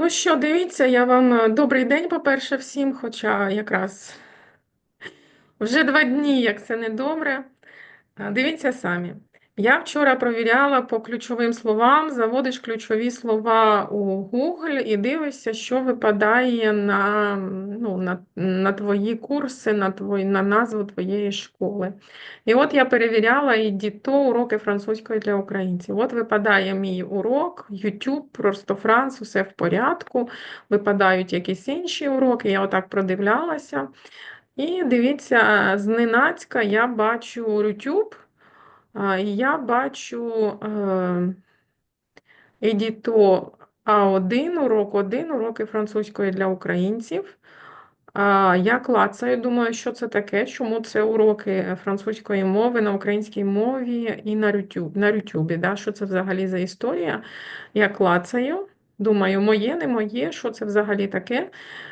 Ну що, дивіться, я вам е, добрий день, по-перше, всім, хоча якраз вже два дні, як це не добре. Дивіться самі. Я вчора провіряла по ключовим словам, заводиш ключові слова у Google і дивишся, що випадає на ну, на, на твої курси, на твої, на назву твоєї школи. І от я перевіряла і діто уроки французької для українців. От випадає мій урок, YouTube, просто Франц, усе в порядку. Випадають якісь інші уроки, я отак продивлялася. І дивіться, зненацька я бачу YouTube. Я бачу е, Едіто А1, урок 1, уроки французької для українців. Я клацаю, думаю, що це таке, чому це уроки французької мови на українській мові і на YouTube, на YouTube, да? Що це взагалі за історія? Я клацаю, думаю, моє, не моє, що це взагалі таке?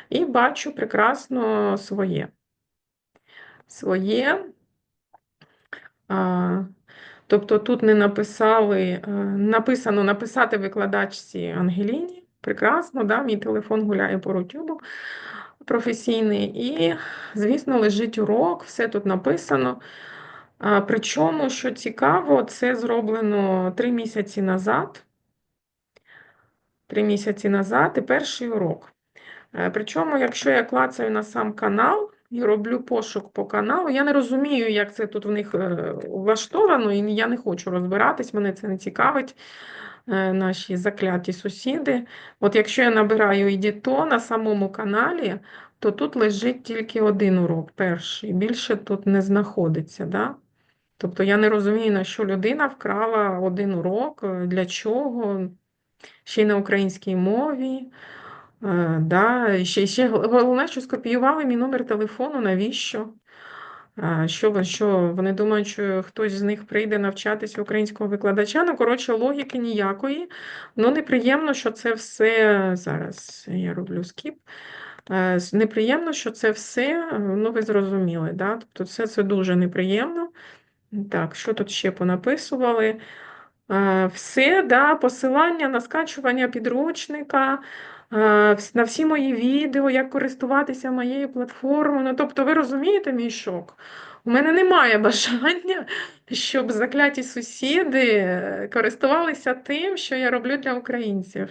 І бачу прекрасно своє. Своє. Тобто тут не написали, е, написано написати викладачці Ангеліні. Прекрасно, да? мій телефон гуляє по рутюбу професійний. І, звісно, лежить урок, все тут написано. Причому, що цікаво, це зроблено три місяці назад. Три місяці назад і перший урок. Е, причому, якщо я клацаю на сам канал, і роблю пошук по каналу. Я не розумію, як це тут в них е, влаштовано, і я не хочу розбиратись, мене це не цікавить. Е, наші закляті сусіди. От якщо я набираю ідіто на самому каналі, то тут лежить тільки один урок, перший. Більше тут не знаходиться. Да? Тобто я не розумію, на що людина вкрала один урок, е, для чого, ще й на українській мові. Е, да, Ще ще головне, що скопіювали мій номер телефону, навіщо? Е, що що вони думають, що хтось з них прийде навчатися українського викладача? Ну, коротше, логіки ніякої. Ну, неприємно, що це все. Зараз я роблю скіп. Е, неприємно, що це все, ну, ви зрозуміли, да? Тобто, все це дуже неприємно. Так, що тут ще понаписували? Все, да, посилання на скачування підручника. Е, на всі мої відео, як користуватися моєю платформою. Ну, тобто, ви розумієте мій шок? У мене немає бажання, щоб закляті сусіди е, користувалися тим, що я роблю для українців.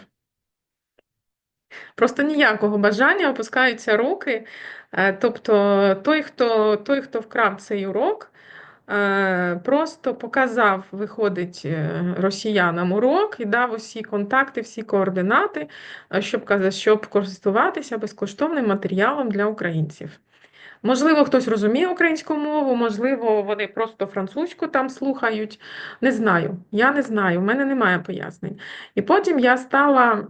Просто ніякого бажання опускаються руки. Е, тобто той, хто той, хто вкрав цей урок, Е, просто показав, виходить е, росіянам урок і дав усі контакти, всі координати, е, щоб щоб користуватися безкоштовним матеріалом для українців. Можливо, хтось розуміє українську мову, можливо, вони просто французьку там слухають. Не знаю. Я не знаю, в мене немає пояснень. І потім я стала.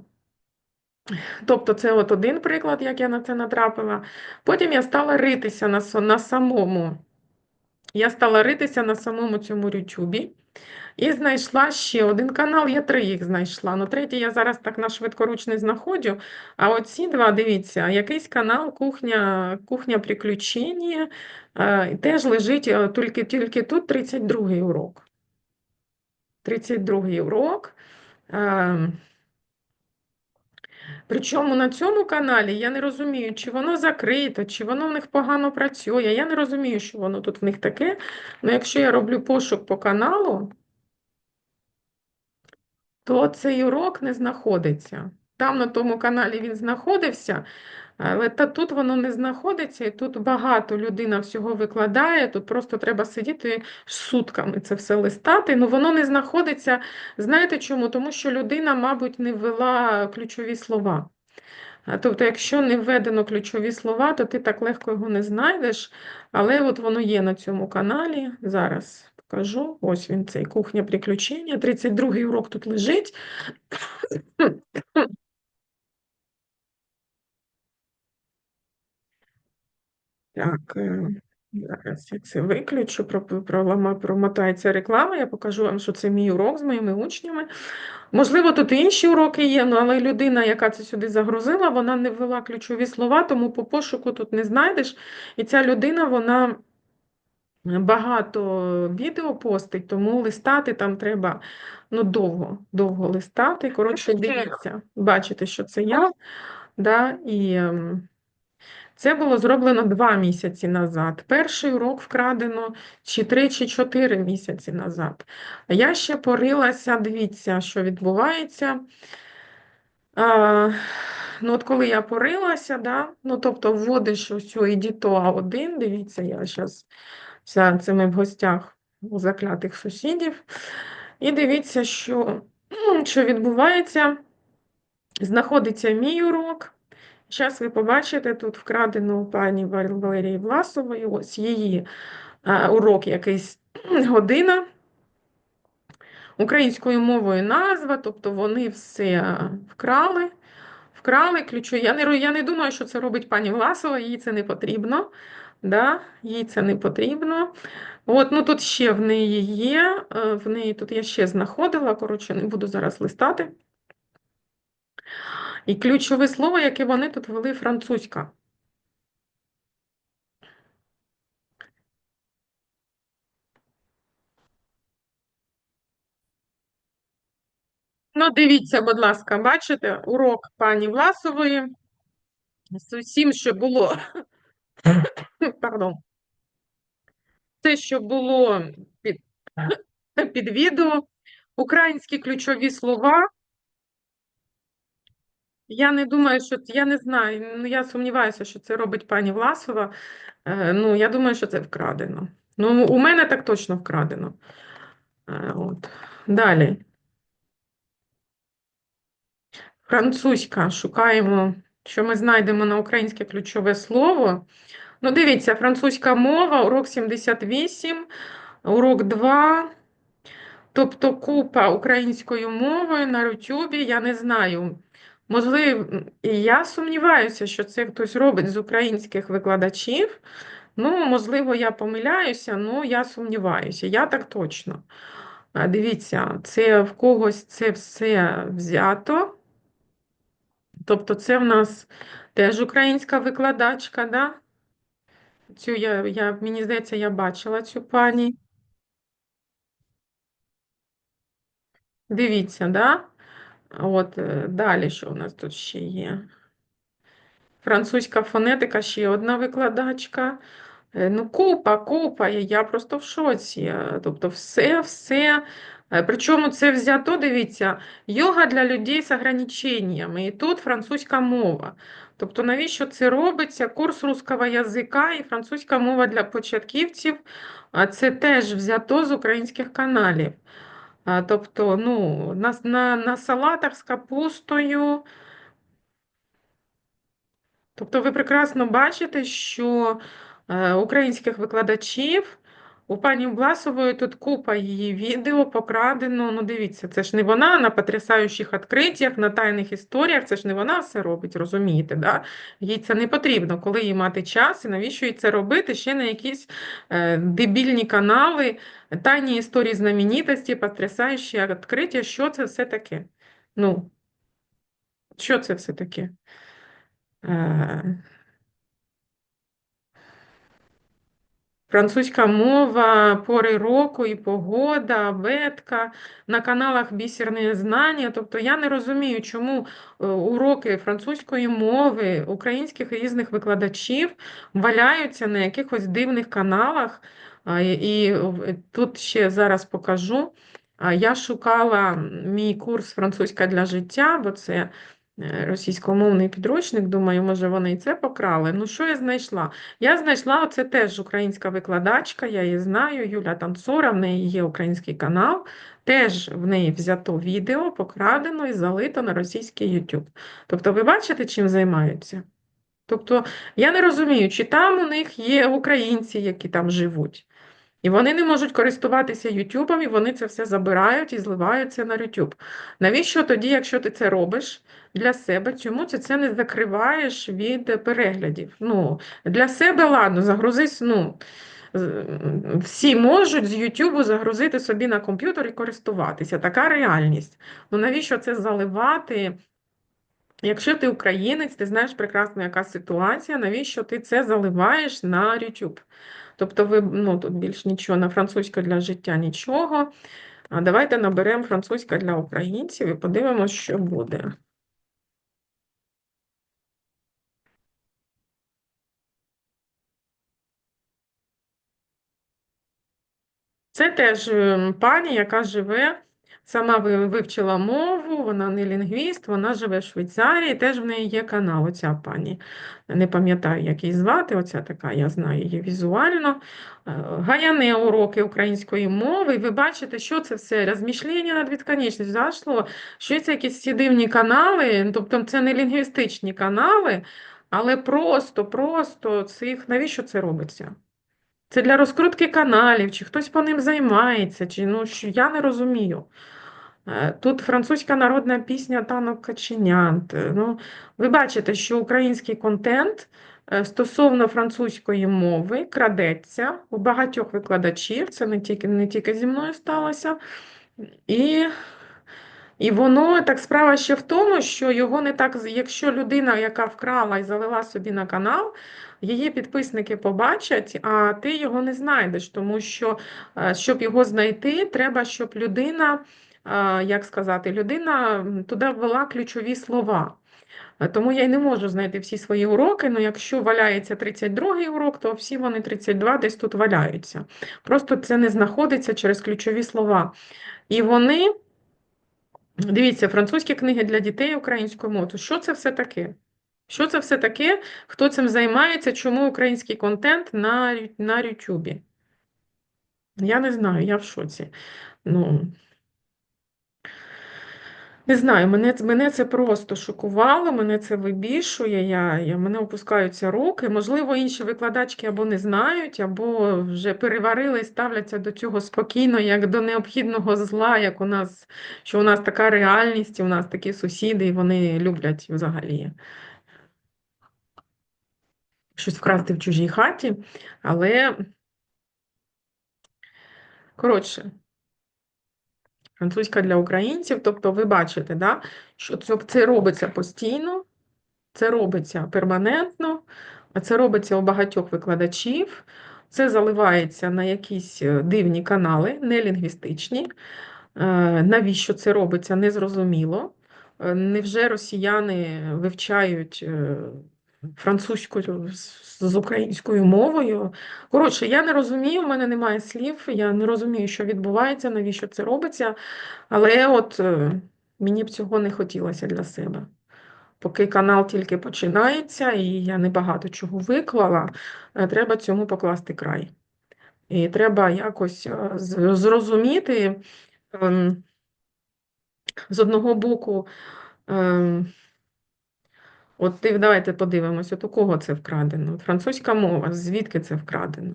Тобто, це от один приклад, як я на це натрапила. Потім я стала ритися на на самому я стала ритися на самому цьому Ютубі і знайшла ще один канал, я три їх знайшла. Ну, третій я зараз так на швидкоруч не знаходжу. А оці два, дивіться, якийсь канал Кухня кухня приключення, е, теж лежить е, тільки тільки тут 32-й урок. 32-й урок. Причому на цьому каналі я не розумію, чи воно закрито, чи воно в них погано працює. Я не розумію, що воно тут в них таке. Але якщо я роблю пошук по каналу, то цей урок не знаходиться. Там на тому каналі він знаходився, але та тут воно не знаходиться, і тут багато людина всього викладає. Тут просто треба сидіти сутками це все листати. Ну воно не знаходиться. Знаєте чому? Тому що людина, мабуть, не ввела ключові слова. Тобто, якщо не введено ключові слова, то ти так легко його не знайдеш. Але от воно є на цьому каналі. Зараз покажу. Ось він цей кухня приключення. 32-й урок тут лежить. Так, е, зараз я це виключу, промотається реклама, я покажу вам, що це мій урок з моїми учнями. Можливо, тут і інші уроки є, ну, але людина, яка це сюди загрузила, вона не ввела ключові слова, тому по пошуку тут не знайдеш. І ця людина, вона багато відео постить, тому листати там треба ну, довго, довго листати. Коротше, дивіться, бачите, що це я. Да, і ем, це було зроблено два місяці назад. Перший урок вкрадено чи три, чи чотири місяці назад. Я ще порилася, дивіться, що відбувається. А, ну, от коли я порилася, да, ну, тобто вводиш ось цю Edito 1 дивіться, я зараз вся це ми в гостях у заклятих сусідів. І дивіться, що, що відбувається. Знаходиться мій урок. Зараз ви побачите тут вкрадену пані Валерії Власової, ось її а, урок якийсь година. Українською мовою назва, тобто вони все вкрали. Вкрали ключові. Я не я не думаю, що це робить пані Власова, їй це не потрібно. Да? Їй це не потрібно. От, ну Тут ще в неї є, е, в неї тут я ще знаходила, коротше, не буду зараз листати. І ключове слово, яке вони тут ввели, французька. Ну, дивіться, будь ласка, бачите, урок пані Власової. З усім, що було. Пардон. Те, що було під, під відео, українські ключові слова. Я не думаю, що я не знаю. Ну, я сумніваюся, що це робить пані Власова. Е, Ну, я думаю, що це вкрадено. Ну, у мене так точно вкрадено. Е, От. Далі. Французька. Шукаємо, що ми знайдемо на українське ключове слово. Ну, дивіться, французька мова, урок 78, урок 2. Тобто купа українською мовою на Ютубі, я не знаю. Можливо, і я сумніваюся, що це хтось робить з українських викладачів. Ну, можливо, я помиляюся, але я сумніваюся. Я так точно. Дивіться, це в когось це все взято. Тобто, це в нас теж українська викладачка, да? Цю я, я, мені здається, я бачила цю пані. Дивіться, да? От е, далі, що у нас тут ще є? Французька фонетика, ще одна викладачка. Е, ну, купа, купа, я просто в шоці. Тобто, все, все. Причому це взято, дивіться, йога для людей з ограниченнями. І тут французька мова. Тобто, навіщо це робиться? Курс русского язика і французька мова для початківців. Це теж взято з українських каналів. Тобто, ну, на, на, на салатах з капустою. Тобто, ви прекрасно бачите, що е, українських викладачів у пані Власової тут купа її відео покрадено. Ну, дивіться, це ж не вона на потрясаючих відкриттях, на тайних історіях, це ж не вона все робить, розумієте? да? Їй це не потрібно, коли їй мати час, і навіщо їй це робити ще на якісь е, дебільні канали, тайні історії знаменитості, потрясаючі відкриття. Що це все таке? Ну, що це все таке? Е, Французька мова, пори року і погода, ветка, на каналах бісерне знання. Тобто я не розумію, чому е, уроки французької мови, українських різних викладачів валяються на якихось дивних каналах. І тут ще зараз покажу. Я шукала мій курс французька для життя, бо це Е, російськомовний підручник, думаю, може, вони і це покрали. Ну, що я знайшла? Я знайшла оце теж українська викладачка, я її знаю, Юля Танцора, в неї є український канал, теж в неї взято відео, покрадено і залито на російський YouTube. Тобто, ви бачите, чим займаються? Тобто, я не розумію, чи там у них є українці, які там живуть. І вони не можуть користуватися Ютубом, і вони це все забирають і зливаються на YouTube. Навіщо тоді, якщо ти це робиш для себе, чому ти це не закриваєш від переглядів? Ну, Для себе, ладно, загрузись, ну, всі можуть з Ютубу загрузити собі на комп'ютер і користуватися. Така реальність. Ну навіщо це заливати? Якщо ти українець, ти знаєш прекрасно, яка ситуація, навіщо ти це заливаєш на YouTube? Тобто, ви ну тут більш нічого, на французька для життя нічого. А давайте наберемо французька для українців і подивимося, що буде. Це теж ем, пані, яка живе, сама вивчила мову, вона не лінгвіст, вона живе в Швейцарії, теж в неї є канал, оця пані. Не пам'ятаю, як її звати, оця така, я знаю її візуально. Е, Гаяне уроки української мови. І ви бачите, що це все? Розмішлення над відконечністю, зашло, що це якісь ці дивні канали, тобто це не лінгвістичні канали, але просто, просто цих, навіщо це робиться? Це для розкрутки каналів, чи хтось по ним займається, чи ну що я не розумію. Е, Тут французька народна пісня танок каченят. Е, Ну, ви бачите, що український контент е, стосовно французької мови крадеться у багатьох викладачів. Це не тільки, не тільки зі мною сталося. І і воно так справа ще в тому, що його не так, якщо людина, яка вкрала і залила собі на канал, її підписники побачать, а ти його не знайдеш, тому що, е, щоб його знайти, треба, щоб людина, як сказати, людина туди ввела ключові слова. Е, Тому я й не можу знайти всі свої уроки, але якщо валяється 32-й урок, то всі вони 32 десь тут валяються. Просто це не знаходиться через ключові слова. І вони. Дивіться, французькі книги для дітей українською мовою. Що це все таке? Що це все таке? Хто цим займається? Чому український контент на на Ютубі? Я не знаю, я в шоці. Ну, не знаю, мене, мене це просто шокувало, мене це вибішує, я, я, мене опускаються руки. Можливо, інші викладачки або не знають, або вже переварили і ставляться до цього спокійно, як до необхідного зла, як у нас, що у нас така реальність, і у нас такі сусіди, і вони люблять взагалі щось вкрасти в чужій хаті. Але, коротше, французька для українців, тобто ви бачите, да, що це, робиться постійно. Це робиться перманентно, а це робиться у багатьох викладачів. Це заливається на якісь е, дивні канали, не лінгвістичні. Е, Навіщо це робиться, незрозуміло. Е, Невже росіяни вивчають французьку з з українською мовою? Коротше, я не розумію, в мене немає слів, я не розумію, що відбувається, навіщо це робиться. Але от е, мені б цього не хотілося для себе. Поки канал тільки починається, і я небагато чого виклала, е, треба цьому покласти край. І треба якось е, зрозуміти ем, з одного боку, ем, от давайте подивимось, от у кого це вкрадено. Французька мова, звідки це вкрадено?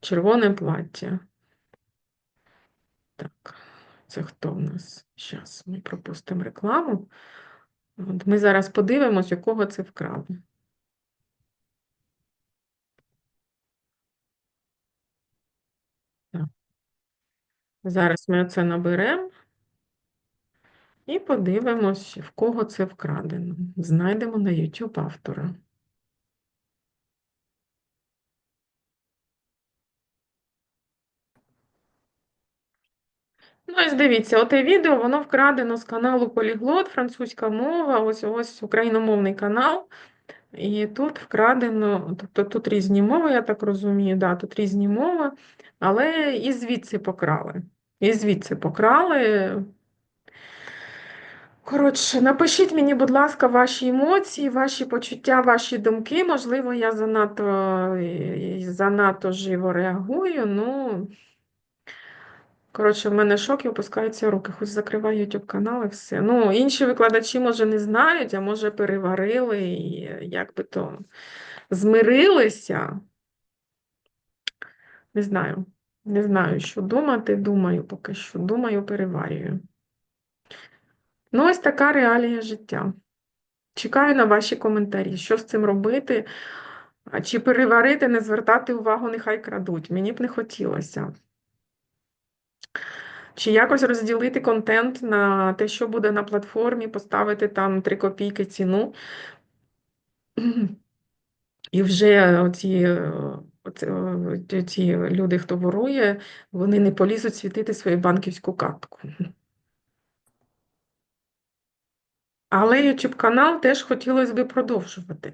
Червоне плаття. Так, це хто в нас? Зараз ми пропустимо рекламу. От ми зараз подивимось, у кого це вкрали. Зараз ми оце наберемо і подивимось, в кого це вкрадено. Знайдемо на YouTube автора. Ну, ось дивіться, оте відео, воно вкрадено з каналу Поліглот, французька мова, ось ось україномовний канал. І тут вкрадено, тобто тут різні мови, я так розумію, да, тут різні мови, але і звідси покрали. І звідси покрали. Коротше, напишіть мені, будь ласка, ваші емоції, ваші почуття, ваші думки. Можливо, я занадто, е, занадто живо реагую. Ну, коротше, в мене шок і опускаються руки. Хоч закриваю YouTube канал і все. Ну, інші викладачі, може, не знають, а може, переварили і як би то змирилися. Не знаю. Не знаю, що думати. Думаю, поки що. Думаю, переварюю. Ну, ось така реалія життя. Чекаю на ваші коментарі, що з цим робити, чи переварити, не звертати увагу, нехай крадуть. Мені б не хотілося. Чи якось розділити контент на те, що буде на платформі, поставити там 3 копійки ціну. І вже оці, оці, ці люди, хто ворує, вони не полізуть світити свою банківську картку. Але YouTube канал теж хотілося б продовжувати.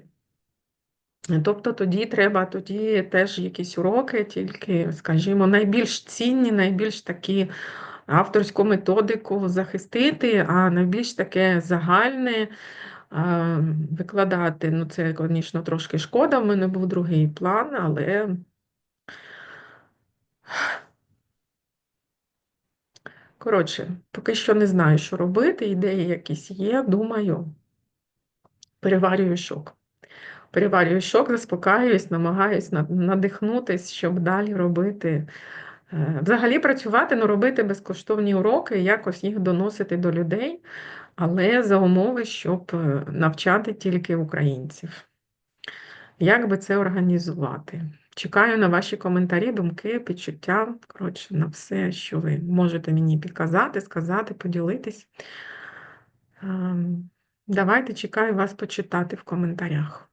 Тобто тоді треба тоді теж якісь уроки, тільки, скажімо, найбільш цінні, найбільш такі авторську методику захистити, а найбільш таке загальне викладати. Ну, це, звісно, трошки шкода, в мене був другий план, але. Коротше, поки що не знаю, що робити, ідеї якісь є, думаю, переварюю шок. Переварюю шок, заспокаюсь, намагаюсь надихнутись, щоб далі робити. Е, взагалі працювати, ну робити безкоштовні уроки, якось їх доносити до людей, але за умови, щоб е, навчати тільки українців. Як би це організувати? Чекаю на ваші коментарі, думки, підчуття. Коротше, на все, що ви можете мені підказати, сказати, поділитись. Ем, давайте чекаю вас почитати в коментарях.